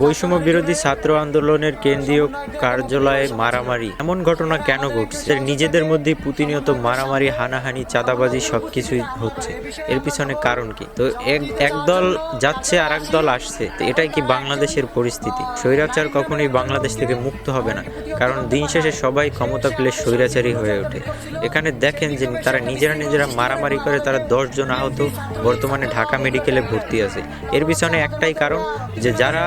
বৈষম্য বিরোধী ছাত্র আন্দোলনের কেন্দ্রীয় কার্যালয়ে মারামারি। এমন ঘটনা কেন ঘটছে? নিজেদের মধ্যে প্রতিনিয়ত মারামারি, হানাহানি, চাঁদাবাজি সবকিছুই হচ্ছে। এর পিছনে কারণ কি? তো এক একদল যাচ্ছে আর এক দল আসছে। এটাই কি বাংলাদেশের পরিস্থিতি? স্বৈরাচার কখনোই বাংলাদেশ থেকে মুক্ত হবে না। কারণ দিন শেষে সবাই ক্ষমতা পেলে স্বৈরাচারী হয়ে ওঠে। এখানে দেখেন যে তারা নিজেরা নিজেরা মারামারি করে তারা দশজন আহত, বর্তমানে ঢাকা মেডিকেলে ভর্তি আছে। এর পিছনে একটাই কারণ যে যারা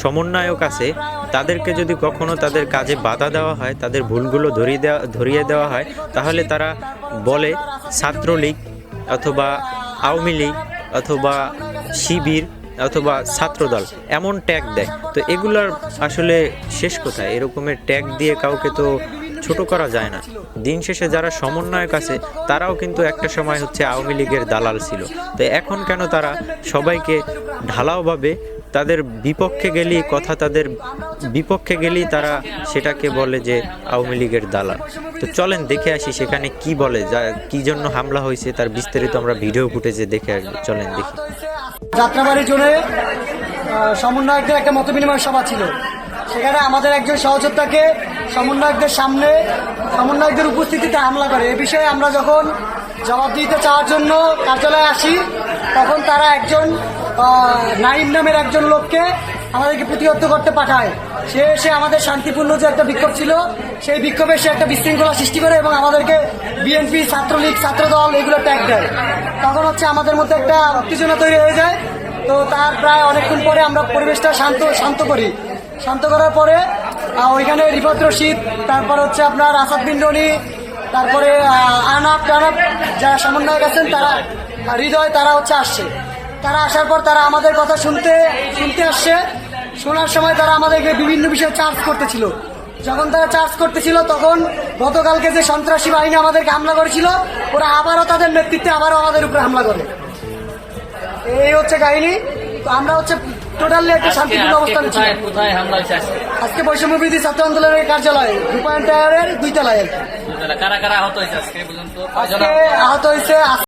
সমন্বয়ক আছে, তাদেরকে যদি কখনো তাদের কাজে বাধা দেওয়া হয়, তাদের ভুলগুলো ধরিয়ে দেওয়া ধরিয়ে দেওয়া হয়, তাহলে তারা বলে ছাত্রলীগ অথবা আওয়ামী লীগ অথবা শিবির অথবা ছাত্রদল এমন ট্যাগ দেয়। তো এগুলার আসলে শেষ কোথায়? এরকমের ট্যাগ দিয়ে কাউকে তো ছোট করা যায় না। দিন শেষে যারা সমন্বয়ক আছে, তারাও কিন্তু একটা সময় হচ্ছে আওয়ামী লীগের দালাল ছিল। তো এখন কেন তারা সবাইকে ঢালাওভাবে তাদের বিপক্ষে গেলেই কথা, তাদের বিপক্ষে গেলেই তারা সেটাকে বলে যে আওয়ামী লীগের দালাল? তো চলেন দেখে আসি সেখানে কি বলে যা কি জন্য হামলা হয়েছে তার বিস্তারিত আমরা ভিডিও ফুটেজে দেখে আসব চলেন দেখি। যাত্রাবাড়ি আহ, সমন্বয়কদের একটা মত বিনিময় সভা ছিল। সেখানে আমাদের একজন সহযোদ্ধাকে সমন্বয়কদের সামনে সমন্বয়কদের উপস্থিতিতে হামলা করে। এ বিষয়ে আমরা যখন জবাব দিতে চাওয়ার জন্য কার্যালয়ে আসি তখন তারা একজন নাইম নামের একজন লোককে আমাদেরকে প্রতিহত করতে পাঠায়। সে এসে আমাদের শান্তিপূর্ণ যে একটা বিক্ষোভ ছিল, সেই বিক্ষোভে সে একটা বিশৃঙ্খলা সৃষ্টি করে এবং আমাদেরকে বিএনপি, ছাত্রলীগ, ছাত্রদল এগুলো ট্যাগ দেয়। তখন হচ্ছে আমাদের মধ্যে একটা উত্তেজনা তৈরি হয়ে যায়। তো তার প্রায় অনেকক্ষণ পরে আমরা পরিবেশটা শান্ত শান্ত করি। শান্ত করার পরে ওইখানে রিফাত রশিদ, তারপর হচ্ছে আপনার আসাদ বিন্ডনি তারপরে আনাপ টানাপ যারা সমন্বয়ক আছেন, তারা, হৃদয়, তারা হচ্ছে আসছে। তারা আসার পর তারা আমাদের কথা শুনতে শুনতে আসছে। শোনার সময় তারা আমাদেরকে বিভিন্ন বিষয়ে চার্জ করতেছিল। যখন তারা চার্জ করতেছিল তখন গতকালকে যে সন্ত্রাসী বাহিনী আমাদেরকে হামলা করেছিল ওরা আবারও তাদের নেতৃত্বে আবারও আমাদের উপরে হামলা করে। এই হচ্ছে কাহিনী। তো আমরা হচ্ছে টোটালি একটা শান্তিপূর্ণ অবস্থানে ছিল আজকে? আজকে বৈষম্য বিরোধী ছাত্র আন্দোলনের কার্যালয়ে রূপায়ণ টায়ারের দুই তলায় কারা কারা আহত হয়েছে আজকে আহত হয়েছে